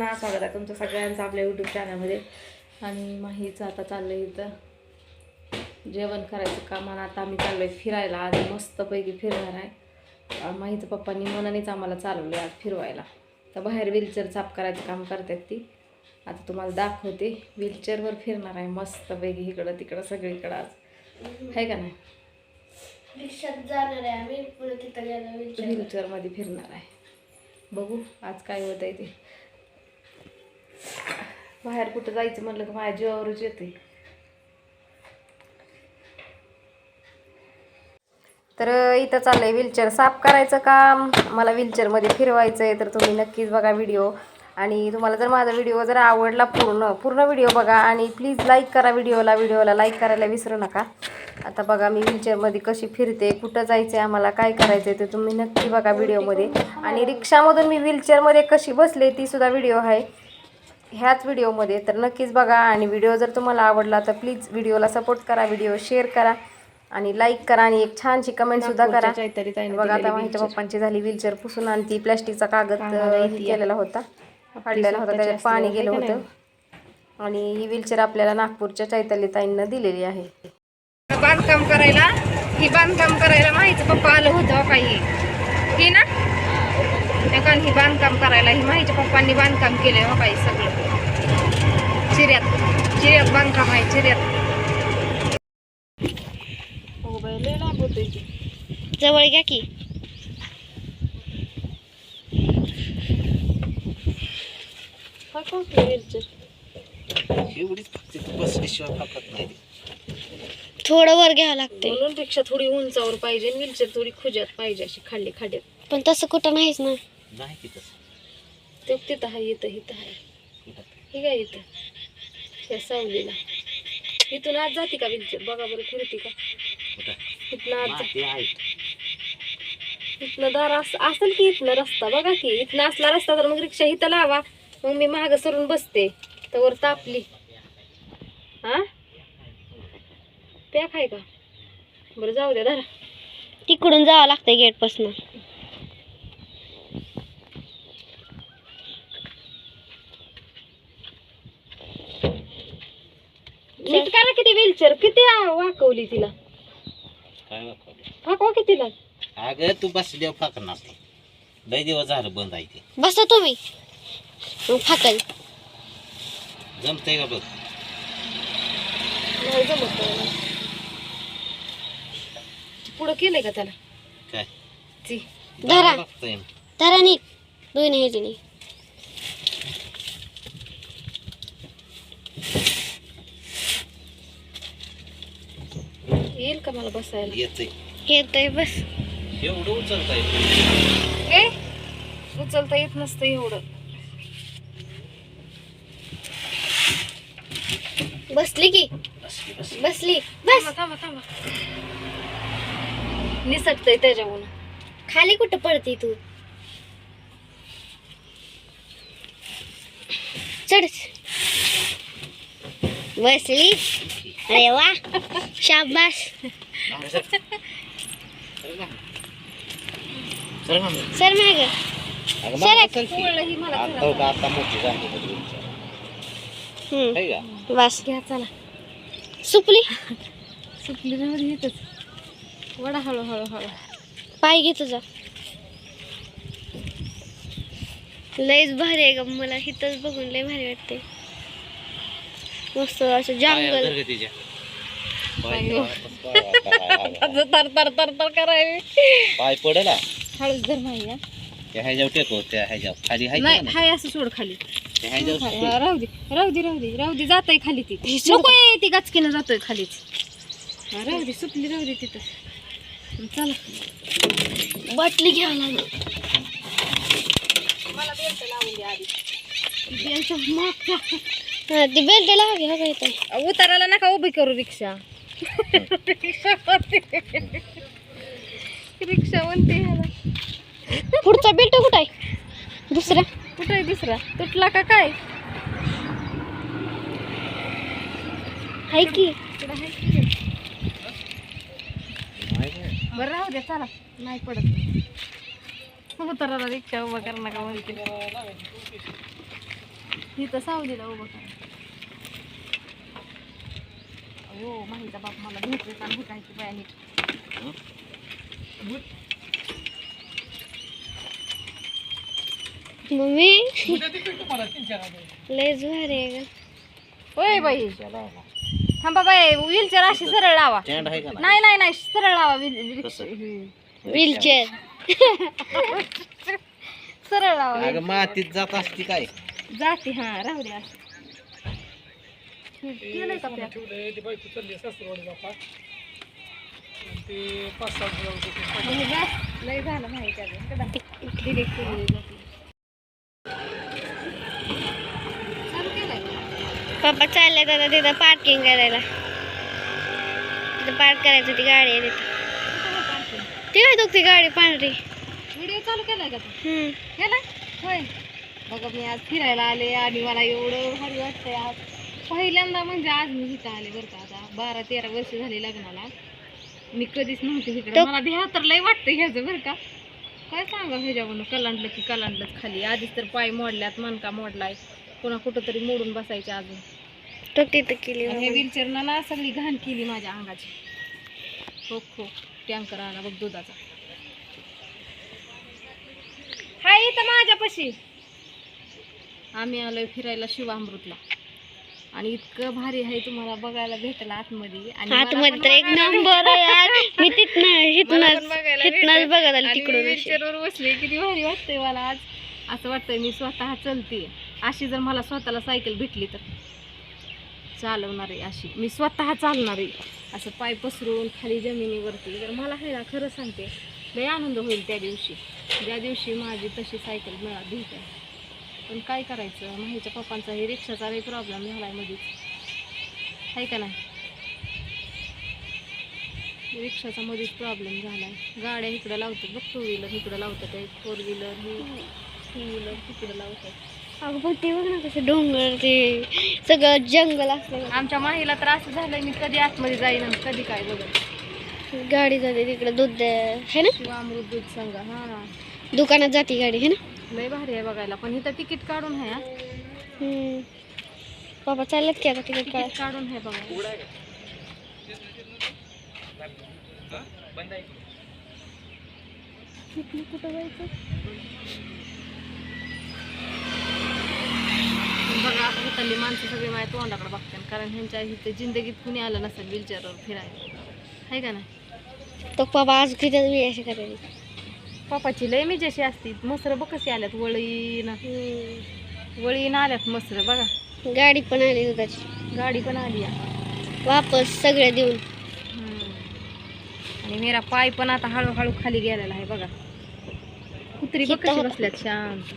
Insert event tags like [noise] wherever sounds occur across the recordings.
ना स्वागत आहे तुमचं सगळ्यांचं आपल्या यूट्यूब चॅनलमध्ये आणि माहीचं आता चाललं आहे इथं. जेवण करायचं काम आणि आता आम्ही चाललो आहे फिरायला. आज मस्तपैकी फिरणार आहे. माहीचं पप्पांनी मनानेच आम्हाला चालवलं आहे आज फिरवायला. तर बाहेर व्हीलचेअर साफ करायचं काम करतात ती. आता तुम्हाला दाखवते. व्हीलचेअरवर फिरणार आहे मस्तपैकी इकडं तिकडं सगळीकडं आज. आहे का नाही? रिक्षात जाणार आहे आम्ही. व्हीलचेअरमध्ये फिरणार आहे. बघू आज काय होत आहे ते. बाहेर कुठं जायचं म्हणलं की माझ्या जीवावरच येते तर इथं चाललंय व्हीलचेअर. साफ करायचं काम मला व्हीलचेअरमध्ये फिरवायचं आहे तर तुम्ही नक्कीच बघा व्हिडिओ. आणि तुम्हाला जर माझा व्हिडिओ जर आवडला पूर्ण पूर्ण व्हिडिओ बघा. आणि प्लीज लाईक करा व्हिडिओला व्हिडिओला लाईक करायला विसरू नका. आता बघा मी व्हीलचेअरमध्ये कशी फिरते कुठं जायचं आहे आम्हाला काय करायचं आहे ते तुम्ही नक्की बघा व्हिडिओमध्ये. आणि रिक्षामधून मी व्हीलचेअरमध्ये कशी बसले ती सुद्धा व्हिडिओ आहे. ह्याच व्हिडिओमध्ये तर नक्कीच बघा. आणि व्हिडिओ जर तुम्हाला आवडला तर प्लीज व्हिडिओला सपोर्ट करा व्हिडिओ शेअर करा आणि लाईक करा आणि एक छानशी कमेंट सुद्धा करा. बघा आता माझ्या पप्पांची झाली व्हीलचेअर पुसून आणि ती प्लॅस्टिकचा कागद केलेला होता. फाडलेला होता. त्याच्यात पाणी गेलं होतं. आणि ही व्हीलचेअर आपल्याला नागपूरच्या चैताली ताईंना दिलेली आहे. बांधकाम करायला ही बांधकाम करायला माहिती पप्पा आलं होतं काही. ही ना त्या कारण ही बांधकाम करायला ही माहिती पप्पांनी बांधकाम केलंय हो काही सगळं. चिऱ्यात चिऱ्यात बांधकाम आहे चिऱ्यात. हो बाई लय लांब होतोय. जवळ घ्या की. थोडं वर घ्यावं लागते म्हणून रिक्षा थोडी उंचावर पाहिजे व्हीलचेअर थोडी खुज्यात पाहिजे अशी खाल्ली खाड्यात पण तसं कुठं नाहीच ना. नाही की तसं. ते तिथं आहे इथं इथं आहे. हे काय इथं? या सावलीला. इथून आज जाते का व्हीलचेअर बघा बरं फिरते का? इथनं आज आहे. इथनं दार अस असेल की इथनं रस्ता? बघा की इथनं असला रस्ता तर मग रिक्षा इथं लावा. मग मी मागं सरून बसते. तर वर तापली. हा? पॅक आहे का? बरं जाऊ द्या धरा. तिकडून जावं लागतंय गेट नीट करा किती व्हीलचेअर किती आ- वाकवली तिला? काय वाकवलं? फाकवा कितीला अगं तू बसल्यावर फाकणार ते लय दिवस झालं बंद आहे ते. बसा तुम्ही. मग फाकल जमतंय का बघ? नाही जमत पुढं केलंय का त्याला? काय? ती. धरा. लागतंय. धरा नीट. दोन्ही ह्याच्यानी. येईल का मला बसायला? येतंय. येतोय बस. एवढं उचलताय हे उचलता येत नसतं एवढं. बसली की? बसली बस. थांबा थांबा निसटतंय त्याच्याहून खाली कुठं पडती तू? चढ. बसली. अरे वा शाबास. सर सर माग का. बस घ्या चला. सुपली ना मध्ये येतच. वडा हळू हळू हळू. पाय घे तुझा. लयच भारी आहे ग मला इथंच बघून लय भारी वाटते मस्त असं जंगल तर तर तर तर करायला पाय पडेल हा. हळूच धर माही हा. त्या ह्याच्यावर टेकव त्या ह्याच्यावर. खाली हाय नाही? हाय असं सोड खाली. त्या ह्याच्यावर खाली. सोड. राहू दे राहू दे राहू दे राहू दे जातोय खाली ती. हे. नको ती गचकीनं जातोय खालीच. हा, राहू दे सुटली राहू दे तिथं. चला. बाटली घ्यावं लागेल मला बेल्ट लावून द्या आधी. बेल्ट मागचा ती बेल्ट इथं उतारायला नका उभी करू रिक्षा. रिक्षा म्हणते. रिक्षा म्हणते ह्याला. पुढचा बेल्ट कुठं आहे? दुसरा. कुठं आहे दुसरा? तुटला का काय? आहे की. इकडं आहे की? बरं राहू दे चला. नाही पडत. उतराला रिक्षा उभा कर नका म्हणते? इथं सावलीला उभं करा हो माहीचा बाप मला भेटले का भेटायची बाया नीट मम्मी? आहे होय बाई थांबा बाई व्हीलचेअर अशी सरळ लावा. स्टँड आहे का ना नाही नाही नाही सरळ लावा? व्हीलचेअर [laughs] सरळ लावा. अगं मातीत जात असती काय? जाते हा राहू द्या केलंय का झालं माहिती का? पप्पा चालले आता तिथं पार्किंग करायला. तिथं पार्क करायचं ती गाडी आहे तिथं. कुठं आहे? ती ती गाडी पांढरी. व्हिडिओ चालू केलाय का तू? हम्म. केलाय? होय. बघा मी आज फिरायला आले आणि मला एवढं भारी वाटतंय आज. पहिल्यांदा म्हणजे आज मी इथं आले बरं का आता बारा तेरा वर्ष झाली लग्नाला. मी कधीच नव्हते इकडे. तो- मला भ्या तर लय वाटतं ह्याचं बरं का. काय सांगा ह्याच्यावरून? कलांडलं की कलांडलंच खाली. आधीच तर पाय मोडल्यात मनका मोडलाय. पुन्हा कुठं तरी मोडून बसायचे अजून. केली हे व्हीलचेअरनं ना सगळी घाण केली माझ्या अंगाची. हो हो. टँकर आला बघ दुधाचा. हाय इथं माझ्यापाशी. आम्ही आलोय फिरायला शिवामृतला. आणि इतकं भारी आहे तुम्हाला बघायला भेटलं आतमध्ये. आणि आतमध्ये तर एक नंबर आहे यार. मी तिथनं हिथनच. बघत आली तिकडून बसले किती भारी वाटतंय मला आज. असं वाटतंय मी स्वतः चलते. अशी जर मला स्वतःला सायकल भेटली तर. चालवणार आहे अशी. मी स्वतः चालणार. आहे असं पाय पसरून खाली जमिनीवरती. तर मला हे ना खरं सांगते लय आनंद होईल त्या दिवशी. ज्या दिवशी माझी तशी सायकल मिळा भेटेल पण काय करायचं? माहीच्या पप्पांचा हे रिक्षाचा लई प्रॉब्लेम झालाय मध्येच आहे का नाही? रिक्षाचा मध्येच प्रॉब्लेम झालाय. गाड्या इकडं लावतात बघ टू व्हीलर इकडं लावतात फोर व्हीलर हे टू व्हीलर तिकडं लावतात. अगं पण ते बघ ना कसं डोंगर ते सगळं जंगल असलं आमच्या माहीला तर असं झालंय मी कधी आतमध्ये जाईन कधी काय बघत. गाडी जाते तिकडे दूध आहे ना? शिवामृत दूध संघ हा. दुकानात जाते गाडी है ना? लय भारी आहे बघायला. पण इथं तिकीट काढून आहे हा. हम्म. पप्पा चाललेत की आता तिकडे काय तिकीट काढून आहे बघा. कुठं जायचं? बघा आता इथली माणसं सगळी माझ्या तोंडाकडे बघतात कारण ह्यांच्या इथे जिंदगीत कुणी आलं नसेल व्हीलचेअरवर फिरायला. आहे का नाही? तो पप्पा आज किती वेळ करायची पप्पाची लय मिजाशी असती. मसरं बघ कशी आल्यात. वळीन. वळीन आल्यात मसरं बघा. गाडी पण आली दुधाची. गाडी पण आली वापस सगळे देऊन. आणि मेरा पाय पण आता हळूहळू खाली गेलेला आहे बघा. कुत्री बघ कशी बसल्यात शांत.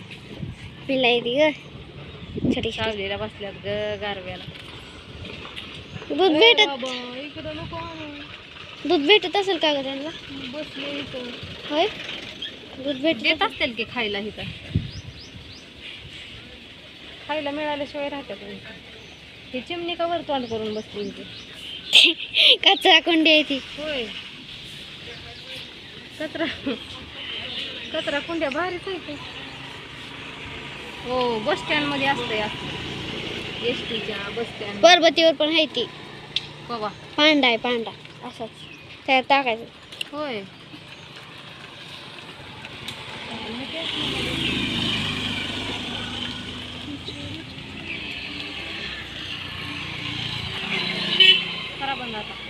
पिलाई ती ग. छोटी सावलीला बसल्यात ग गारव्याला. दूध भेटत बाबा, इकडं नको आणू. दूध भेटत असेल का ग त्यांना? बसले इथं. होय? दूध देत असतील की खायला इथं? खायला मिळाल्याशिवाय राहतात. ही चिमणी का वर तोंड करून बसली इथे [laughs] कचरा कोंडी आहे ती. होय. कचरा. कचरा कुंड्या भारीच आहे ते हो बस स्टँडमध्ये असतंय असं एस टीच्या बस स्टँड. पर्वतीवर पण आहे ती. कवा पांडा आहे पांडा असाच. त्यात टाकायचं. होय. करा बंद आता